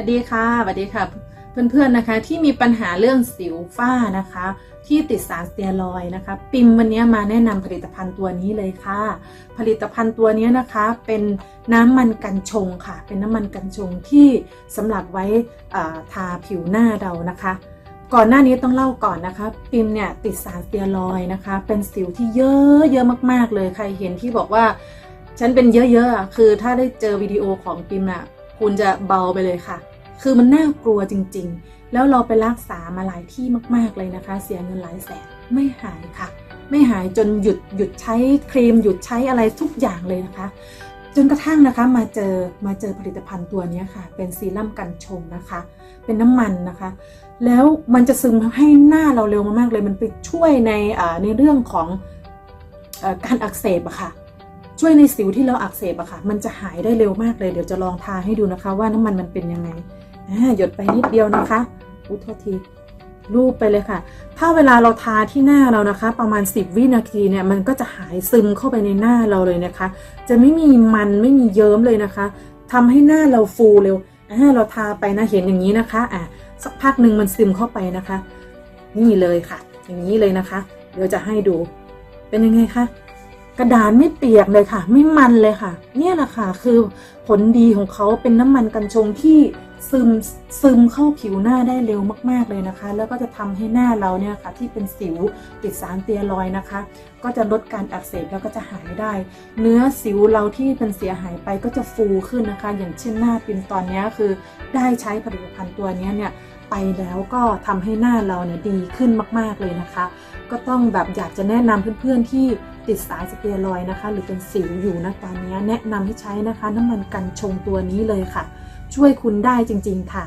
วัสดีค่ะสวัสดีค่ะ เพื่อนๆนะคะที่มีปัญหาเรื่องสิวฝ้านะคะ ที่ติดสารสเตียรอยด์นะคะ ปิมวันนี้มาแนะนำผลิตภัณฑ์ตัวนี้เลยค่ะ ผลิตภัณฑ์ตัวนี้นะคะ เป็นน้ำมันกันชงค่ะ เป็นน้ำมันกันชงที่สำหรับไว้ทาผิวหน้าเรานะคะก่อนหน้านี้ต้องเล่าก่อนนะคะ ปิมเนี่ยติดสารสเตียรอยด์นะคะ เป็นสิวที่เยอะเยอะมากๆเลยใครเห็นที่บอกว่า ฉันเป็นเยอะๆคือถ้าได้เจอวิดีโอของปิมอะ คุณจะเบาไปเลยค่ะ คือมันน่ากลัวจริงๆ แล้วเราไปรักษามาหลายที่มาก ๆเลยนะคะ เสียเงินหลายแสนไม่หายค่ะ ไม่หายจนหยุดหยุดใช้ครีม หยุดใช้อะไรทุกอย่างเลยนะคะ จนกระทั่งนะคะมาเจอมาเจอผลิตภัณฑ์ตัวนี้ค่ะ เป็นซีรั่มกันชงนะคะ เป็นน้ำมันนะคะ แล้วมันจะซึมให้หน้าเราเร็วมากๆเลย มันไปช่วยในในเรื่องของอการอักเสบอะค่ะ ช่วยในสิวที่เราอักเสบอะค่ะ มันจะหายได้เร็วมากเลย เดี๋ยวจะลองทาให้ดูนะคะ ว่าน้ำมันมันเป็นยังไงหยดไปนิดเดียวนะคะอุ้ยโทษทีรูปไปเลยค่ะ ถ้าเวลาเราทาที่หน้าเรานะคะ ประมาณ 10 วินาทีเนี่ยมันก็จะหายซึมเข้าไปในหน้าเราเลยนะคะ จะไม่มีมันไม่มีเยิ้มเลยนะคะทำให้หน้าเราฟูเร็วเราทาไปนะเห็นอย่างนี้นะคะอะสักพักหนึ่งมันซึมเข้าไปนะคะ นี่เลยค่ะ อย่างนี้เลยนะคะ เดี๋ยวจะให้ดู เป็นยังไงคะ กระดานไม่เปียกเลยค่ะ ไม่มันเลยค่ะ เนี่ยแหละค่ะ คือผลดีของเขาเป็นน้ำมันกันชงที่ ซึมซึมเข้าผิวหน้าได้เร็วมาก ๆเลยนะคะ แล้วก็จะทำให้หน้าเราเนี่ยค่ะที่เป็นสิวติดสารเตียรอยนะคะ ก็จะลดการอักเสบแล้วก็จะหายได้ เนื้อสิวเราที่เป็นเสียหายไปก็จะฟูขึ้นนะคะ อย่างเช่นหน้าปิมตอนนี้คือได้ใช้ผลิตภัณฑ์ตัวนี้เนี่ยไปแล้วก็ทำให้หน้าเราเนี่ยดีขึ้นมาก ๆเลยนะคะ ก็ต้องแบบอยากจะแนะนำเพื่อนๆที่ติดสายสเตียรอยนะคะ หรือเป็นสิวอยู่นะตอนนี้แนะนำให้ใช้นะคะ น้ำมันกันชงตัวนี้เลยค่ะ ช่วยคุณได้จริง ๆ ค่ะ